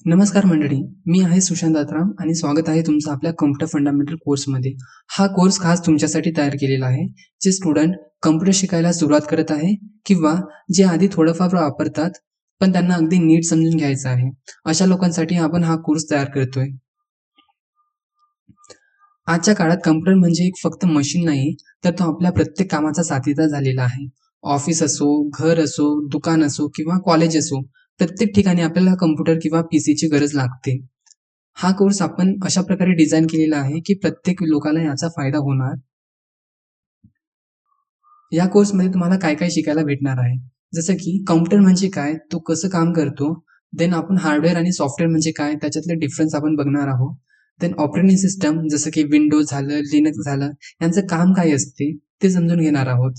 नमस्कार मंडळी मी आहे सुशांत दात्राम आणि स्वागत आहे तुमचं आपल्या कम्प्युटर फंडामेंटल कोर्समध्ये हा कोर्स खास तुमच्यासाठी तयार केलेला आहे जे स्टुडंट कम्प्युटर शिकायला सुरुवात करत आहे किंवा जे आधी थोडंफार वापरतात पण त्यांना अगदी नीट समजून घ्यायचं आहे. अशा लोकांसाठी आपण हा कोर्स तयार करतोय. आजच्या काळात कम्प्युटर म्हणजे एक फक्त मशीन नाही तर तो आपल्या प्रत्येक कामाचा साथीदार झालेला आहे. ऑफिस असो घर असो दुकान असो किंवा कॉलेज असो प्रत्येक ठिकाणी आपल्याला कम्प्युटर किंवा पीसीची गरज लागते. हा कोर्स आपण अशा प्रकारे डिझाईन केलेला आहे की प्रत्येक लोकांना याचा फायदा होणार. या कोर्समध्ये तुम्हाला काय काय शिकायला भेटणार आहे. जसं की कम्प्युटर म्हणजे काय तो कसं काम करतो देन आपण हार्डवेअर आणि सॉफ्टवेअर म्हणजे काय त्याच्यातले डिफरन्स आपण बघणार आहोत. देन ऑपरेटिंग सिस्टम जसं की विंडोज झालं लिनक्स झालं यांचं काम काय असते ते समजून घेणार आहोत.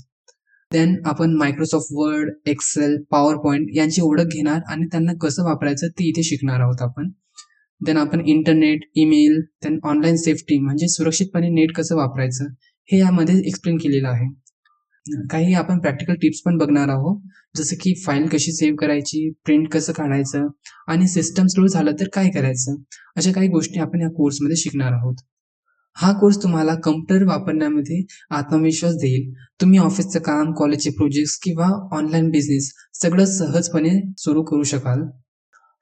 देन आपण Microsoft Word Excel PowerPoint यांची ओळख घेणार आणि त्यांना कसं वापरायचं ते इथे शिकणार आहोत आपण. देन आपण internet email then online safety म्हणजे सुरक्षितपणे नेट कसं वापरायचं हे यामध्ये एक्सप्लेन केलेलं आहे. काही आपण प्रॅक्टिकल टिप्स पण बघणार आहोत. जसं की फाईल कशी सेव्ह करायची प्रिंट कसं काढायचं आणि सिस्टम स्लो झालं तर काय करायचं अशा काही गोष्टी आपण या कोर्समध्ये शिकणार आहोत. हा कोर्स तुम्हाला कम्प्युटर वापरण्यामध्ये आत्मविश्वास देईल. तुम्ही ऑफिसचं काम कॉलेजचे प्रोजेक्ट्स किंवा ऑनलाईन बिझनेस सगळं सहजपणे सुरू करू शकाल.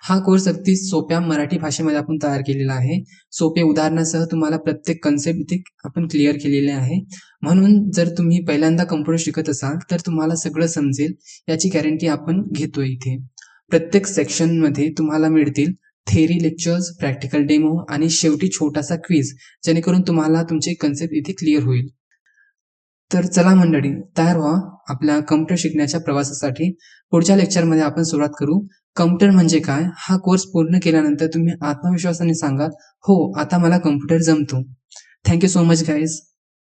हा कोर्स अगदी सोप्या मराठी भाषेमध्ये आपण तयार केलेला आहे. सोपे उदाहरणासह तुम्हाला प्रत्येक कन्सेप्ट इथे आपण क्लिअर केलेले आहे. म्हणून जर तुम्ही पहिल्यांदा कम्प्युटर शिकत असाल तर तुम्हाला सगळं समजेल याची गॅरंटी आपण घेतोय इथे. प्रत्येक सेक्शनमध्ये तुम्हाला मिळतील थेरी लेक्चर्स प्रॅक्टिकल डेमो आणि शेवटी छोटासा क्विज जेणेकरून तुम्हाला तुमचे कन्सेप्ट इथे क्लिअर होईल. तर चला मंडळी तयार व्हा आपल्या कम्प्युटर शिकण्याच्या प्रवासासाठी. पुढच्या लेक्चरमध्ये आपण सुरुवात करू. कम्प्युटर म्हणजे काय? हा कोर्स पूर्ण केल्यानंतर तुम्ही आत्मविश्वासाने सांगाल हो आता मला computer जमतो. Thank you so much guys